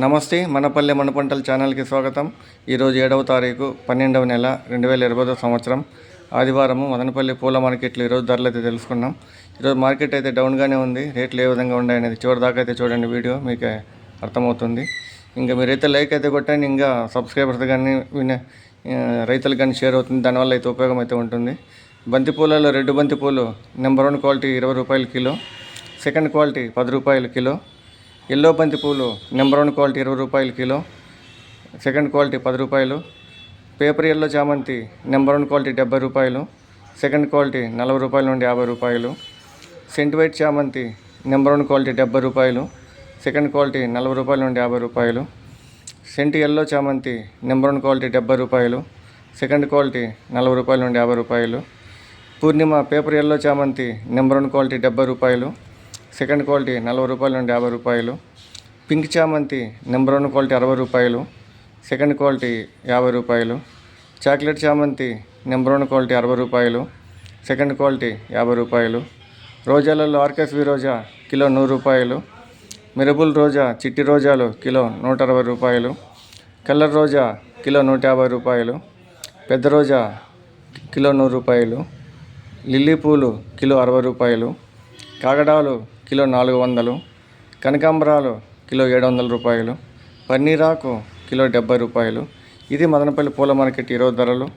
నమస్తే మనపల్లె మన పంటల ఛానల్కి స్వాగతం. ఈరోజు ఏడవ తారీఖు పన్నెండవ నెల రెండు వేల ఇరవై సంవత్సరం. ఆదివారము మదనపల్లి పూల మార్కెట్లో ఈరోజు ధరలు అయితే తెలుసుకున్నాం. ఈరోజు మార్కెట్ అయితే డౌన్గానే ఉంది. రేట్లు ఏ విధంగా ఉన్నాయనేది చివరిదాకా అయితే చూడండి వీడియో మీకు అర్థమవుతుంది. ఇంకా మీరైతే లైక్ అయితే కొట్టండి ఇంకా సబ్స్క్రైబర్స్ కానీ వినే రైతులు రైతులకు కానీ షేర్ అవుతుంది. దానివల్ల అయితే ఉపయోగం అయితే ఉంటుంది. బంతి పూలలో రెడ్ బంతి పూలు నెంబర్ వన్ క్వాలిటీ ఇరవై రూపాయల కిలో సెకండ్ క్వాలిటీ పది రూపాయల కిలో ఎల్లో బంతి పూలు నెంబర్ వన్ క్వాలిటీ ఇరవై రూపాయలు కిలో. సెకండ్ క్వాలిటీ పది రూపాయలు. పేపర్ ఎల్లో చామంతి నెంబర్ వన్ క్వాలిటీ డెబ్బై రూపాయలు. సెకండ్ క్వాలిటీ నలభై రూపాయల నుండి యాభై రూపాయలు. సెంట్ వైట్ చామంతి నెంబర్ వన్ క్వాలిటీ డెబ్బై రూపాయలు. సెకండ్ క్వాలిటీ నలభై రూపాయల నుండి యాభై రూపాయలు. సెంట్ ఎల్లో చామంతి నెంబర్ వన్ క్వాలిటీ డెబ్బై రూపాయలు. సెకండ్ క్వాలిటీ నలభై రూపాయల నుండి యాభై రూపాయలు. పూర్ణిమ పేపర్ ఎల్లో చామంతి నెంబర్ వన్ క్వాలిటీ డెబ్బై రూపాయలు. సెకండ్ క్వాలిటీ నలభై రూపాయల నుండి యాభై రూపాయలు. పింక్ చామంతి నెంబర్ వన్ క్వాలిటీ అరవై రూపాయలు. సెకండ్ క్వాలిటీ యాభై రూపాయలు. చాక్లెట్ చామంతి నెంబర్ వన్ క్వాలిటీ అరవై రూపాయలు. సెకండ్ క్వాలిటీ యాభై రూపాయలు. రోజాలలో ఆర్కెస్వి రోజా కిలో నూరు రూపాయలు. మిరబుల్ రోజా చిట్టి రోజాలు కిలో నూట అరవై రూపాయలు. కలర్ రోజా కిలో నూట యాభై రూపాయలు. పెద్ద రోజా కిలో నూరు రూపాయలు. లిల్లీ పూలు కిలో అరవై రూపాయలు. కాగడాలు కిలో నాలుగు వందలు కనకాంబరాలు కిలో ఏడు వందల రూపాయలు పన్నీరాకు కిలో డెబ్బై రూపాయలు. ఇది మదనపల్లి పూల మార్కెట్ ఈరోజు ధరలు.